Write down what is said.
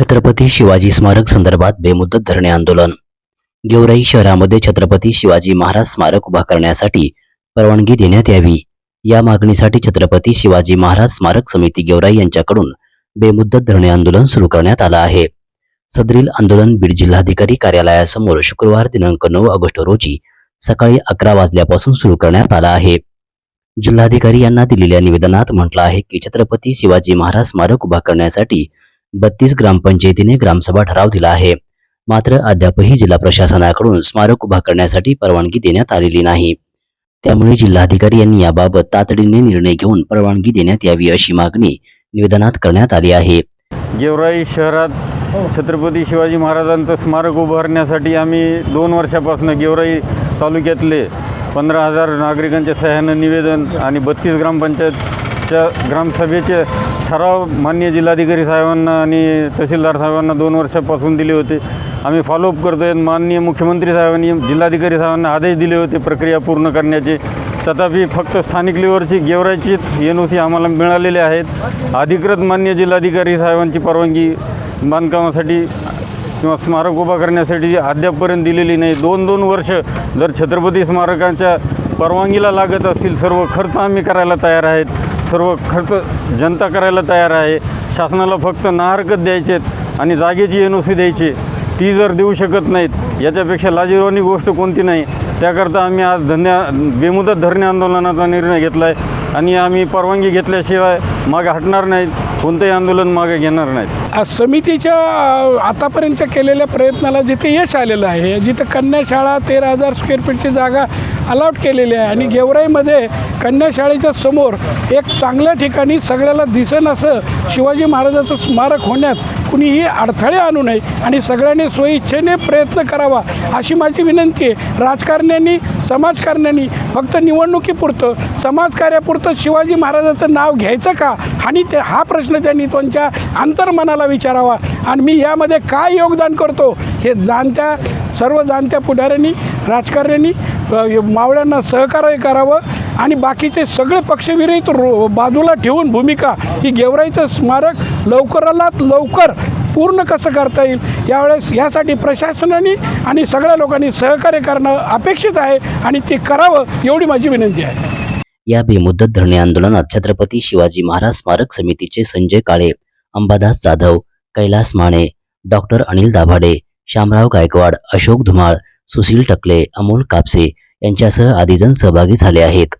छत्रपती शिवाजी स्मारक संदर्भात बेमुदत धरणे आंदोलन. गेवराई शहरामध्ये छत्रपती शिवाजी महाराज स्मारक उभा करण्यासाठी परवानगी देण्यात यावी. या मागणीसाठी छत्रपती शिवाजी महाराज स्मारक समिती गेवराई यांच्याकडून बेमुदत धरणे आंदोलन सुरू करण्यात आलं आहे. सदरील आंदोलन बीड जिल्हाधिकारी कार्यालयासमोर शुक्रवार दिनांक नऊ ऑगस्ट रोजी सकाळी अकरा वाजल्यापासून सुरू करण्यात आला आहे. जिल्हाधिकारी यांना दिलेल्या निवेदनात म्हटलं आहे की छत्रपती शिवाजी महाराज स्मारक उभा करण्यासाठी बत्तीस ग्रामपंचायतीने ग्रामसभा ठराव दिला आहे. मात्र अद्यापही जिल्हा प्रशासनाकडून स्मारक उभा करण्यासाठी परवानगी देण्यात आलेली नाही. त्यामुळे जिल्हाधिकारी यांनी याबाबत तातडीने निर्णय घेऊन परवानगी देण्यात यावी अशी मागणी निवेदनात करण्यात आली आहे. गेवराई शहरात छत्रपती शिवाजी महाराजांचं स्मारक उभारण्यासाठी आम्ही दोन वर्षापासून गेवराई तालुक्यातले पंधरा हजार नागरिकांच्या सहाय्यानं निवेदन आणि बत्तीस ग्रामपंचायतच्या ग्रामसभेचे ठराव मान्य जिल्हाधिकारी साहेबांना आणि तहसीलदार साहेबांना दोन वर्षापासून दिले होते. आम्ही फॉलोअप करतो आहे माननीय मुख्यमंत्री साहेबांनी जिल्हाधिकारी साहेबांना आदेश दिले होते प्रक्रिया पूर्ण करण्याचे. तथापि फक्त स्थानिक लेवरची गेवरायचीच एन ओ सी आम्हाला मिळालेले आहेत. अधिकृत मान्य जिल्हाधिकारी साहेबांची परवानगी बांधकामासाठी किंवा स्मारक उभा करण्यासाठी अद्यापपर्यंत दिलेली नाही. दोन दोन वर्ष जर छत्रपती स्मारकांच्या परवानगीला लागत असतील सर्व खर्च आम्ही करायला तयार आहेत. सर्व खर्च जनता करायला तयार आहे. शासनाला फक्त नाहरकत आहेत आणि जागेची एन ओ सी द्यायची ती जर देऊ शकत नाहीत याच्यापेक्षा लाजीरवाणी गोष्ट कोणती नाही. त्याकरता आम्ही आज धन्य बेमुदत धरणे आंदोलनाचा निर्णय घेतला आहे आणि आम्ही परवानगी घेतल्याशिवाय मागे हटणार नाहीत कोणतंही आंदोलन मागे घेणार नाहीत. आज समितीच्या आतापर्यंत केलेल्या प्रयत्नाला जिथे यश आलेलं आहे जिथं कन्या शाळा तेरा हजार स्क्वेअर फीटची जागा अलॉट केलेली आहे आणि गेवराईमध्ये कन्या शाळेच्या समोर एक चांगल्या ठिकाणी सगळ्याला दिसेन असं शिवाजी महाराजाचं स्मारक होण्यात कुणीही अडथळे आणू नये आणि सगळ्यांनी स्वइच्छेने प्रयत्न करावा अशी माझी विनंती आहे. राजकारण्यांनी समाजकारण्यांनी फक्त निवडणुकीपुरतं समाजकार्यापुरतं शिवाजी महाराजाचं नाव घ्यायचं का? आणि ते हा प्रश्न त्यांनी त्यांच्या अंतर्मनाला विचारावा. आणि मी यामध्ये काय योगदान करतो हे जाणत्या सर्व जाणत्या पुढाऱ्यांनी राजकारण्यांनी मावळ्यांना सहकार्य करावं. आणि बाकीचे सगळे पक्षविरहित रो बाजूला ठेवून भूमिका ही गेवराईचं स्मारक लवकरात लवकर पूर्ण कसं करता येईल यावेळेस यासाठी प्रशासनाने आणि सगळ्या लोकांनी सहकार्य करणं अपेक्षित आहे आणि ते करावं एवढी माझी विनंती आहे. या बेमुदत धरणे आंदोलनात छत्रपती शिवाजी महाराज स्मारक समितीचे संजय काळे अंबादास जाधव कैलास माने डॉक्टर अनिल दाभाडे श्यामराव गायकवाड अशोक धुमाळ सुशील टकले अमोल कापसे यांच्यासह आदीजण सहभागी झाले आहेत.